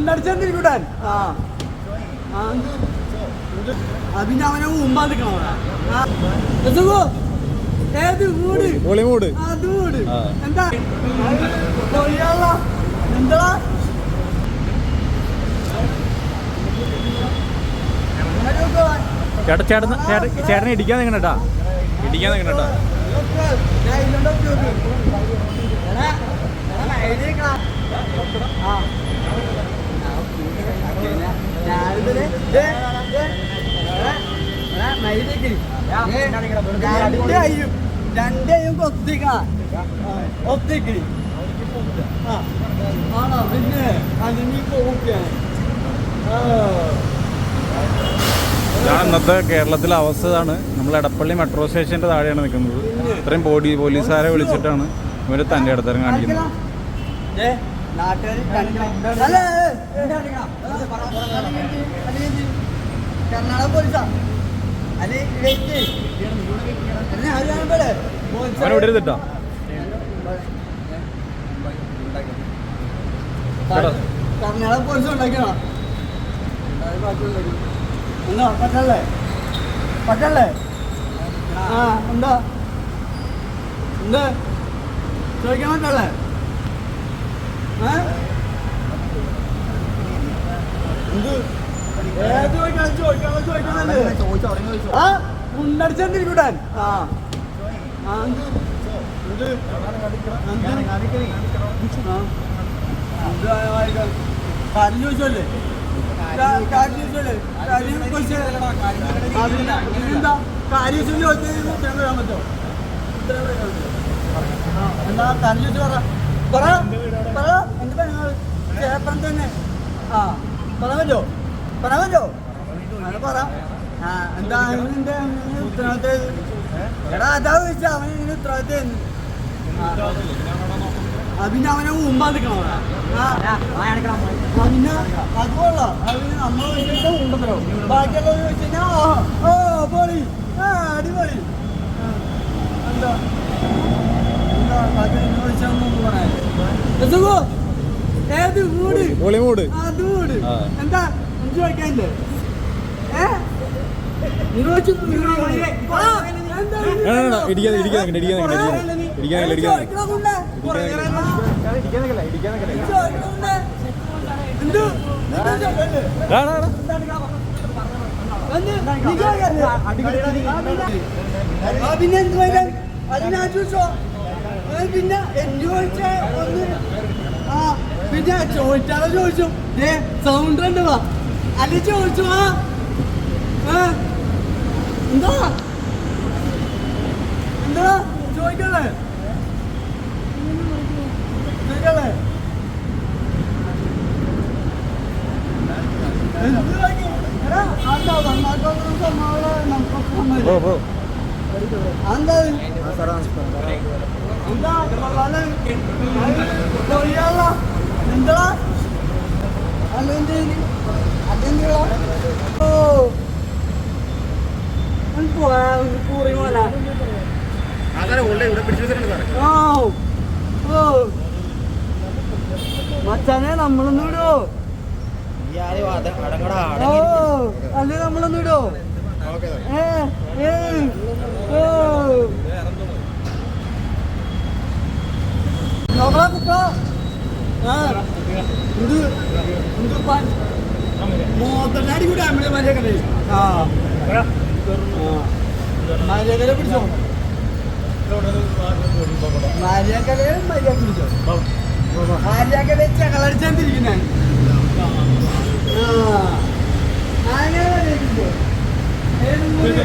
മുണ്ടടിച്ചെന്തിരിക്കൂട്ടാൻ ആ. അവനെ നിൽക്കണം ഏത് അത് എന്താ. എന്താ? ചേട്ടാ ചേട്ടൻ ചേട്ടൻ ചേട്ടനെ ഇടിക്കാൻ നിങ്ങടാ ഇടിക്കാൻ നിൽക്കണട്ടാ. രണ്ട് കയ്യും രണ്ട് കയ്യും ഒത്തിക്കണം ഒത്തിക്ക്. ആ. ആണോ? പിന്നെ അതിന് പോവുകയാണ് ഇതാണ് ഇന്നത്തെ കേരളത്തിലെ അവസ്ഥ ഇതാണ് നമ്മൾ എടപ്പള്ളി മെട്രോ സ്റ്റേഷന്റെ താഴെയാണ് നിൽക്കുന്നത്. ഇത്രയും ബോഡി പോലീസുകാരെ വിളിച്ചിട്ടാണ് ഇവർ തന്റെ ഇടത്തരം കാണിക്കുന്നത്. കർണാടക പോലീസാ. അല്ലെ വെയിറ്റ് അവൻ ഇവിടെ ഇരുന്നിട്ടാ ചേട്ടാ. കർണാടക പോലീസ് ഉണ്ടാക്കിയാണോ എന്നാ പറ്റല്ലേ? പറ്റല്ലേ? ആ എന്താ? എന്ത്? ചോദിക്കാൻ പറ്റല്ലേ ഏ? എന്ത് ഏത് ചോദിക്കണം ചോദിക്കണം ചോദിക്കണല്ലേ ആ മുണ്ടടിച്ചെന്തിരിക്കൂട്ടാൻ ആ ആ എന്ത് എന്ത് എന്ത്? ആ എന്ത്? ആയിരിക്കാം? കാര്യം ചോദിച്ചല്ലേ കാര്യം ചോദിച്ചല്ലേ കാര്യം ചോദിച്ചേ ആ, പിന്നെ പിന്നെന്താ കാര്യം ചോദിച്ചു ഉത്തരം പറയാൻ പറ്റുമോ ഉത്തരം പറയാൻ പറ്റുമോ ആ, എന്താ? കാര്യം ചോദിച്ചു പറ. പറ. പറ. എന്ത് പണികൾ ചേപ്പൻ തന്നെ. ആ. പറയാൻ പറ്റുമോ പറയാൻ പറ്റുമോ അത് പറ. എന്താ അവനിന്റെ ഉത്തരവാദിത്തം? എടാ അതാ ചോദിച്ചാ അവൻ ഇങ്ങനെ ഉത്തരവാദിത്തം പിന്നെ അവനെ മുമ്പാ നിൽക്കണം ആ ആ, പിന്നെ നമ്മൾ വെച്ചിട്ട് ഉണ്ടല്ലോ ബാക്കിയുള്ളത് വെച്ച് കഴിഞ്ഞാൽ ഓ പൊളി. ആ അടിപൊളി. എന്താ? എന്താ? ബാക്കി നിങ്ങൾ വെച്ചൊന്നും പറയാനില്ല ഏത് ബോളിവുഡ് അത് വീട് എന്താ? ചോദിക്കാനില്ലേ ഇടിക്കാൻ- ഇടിക്കാൻ ഇടിക്കാൻ ഇടിക്കാൻ ഇടിക്കാൻ ഇടിക്കാൻ കൊണ്ടേ? കൊണ്ടേ? പിന്നെ എന്ത് ചോദിക്കാൻ? അത് ഞാൻ ചോദിച്ചോ പിന്നെ എന്ത് ചോദിച്ചേ ഒന്ന് ആ പിന്നെ ചോദിച്ചാലോ ചോദിച്ചു ഏ സൗണ്ട് ഉണ്ട് വാ അത് ചോദിച്ചു ആ ഏ? എന്താ? എന്താ? ചോദിക്കല്ലേ? ചോദിക്കല്ലേ? എന്ത് ചോദിക്കും? എടാ, അതാ മച്ചാനെ നമ്മളൊന്നും ഇടോ ഓ. അല്ലെ നമ്മളൊന്നും ഇടോ ഏ ഏ ഓ. നോക്കടാ കുപ്പ. ആ ഇത് എന്ത് പാൻ മോത്തനാടി കൂടി അമ്മയുടെ മര്യാദ ആ. മര്യാദ പിടിച്ചോ? മര്യാദ മര്യാദ പിടിച്ചോ? മര്യാദ വെച്ച് കളടിച്ചാന്നിരിക്കുന്നേ ആ. അങ്ങനെ മര്യാദ പിടിച്ചോ ഏത് മൂല?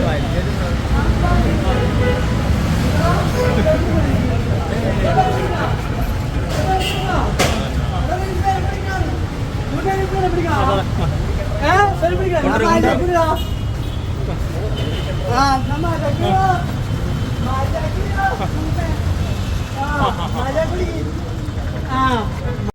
ആ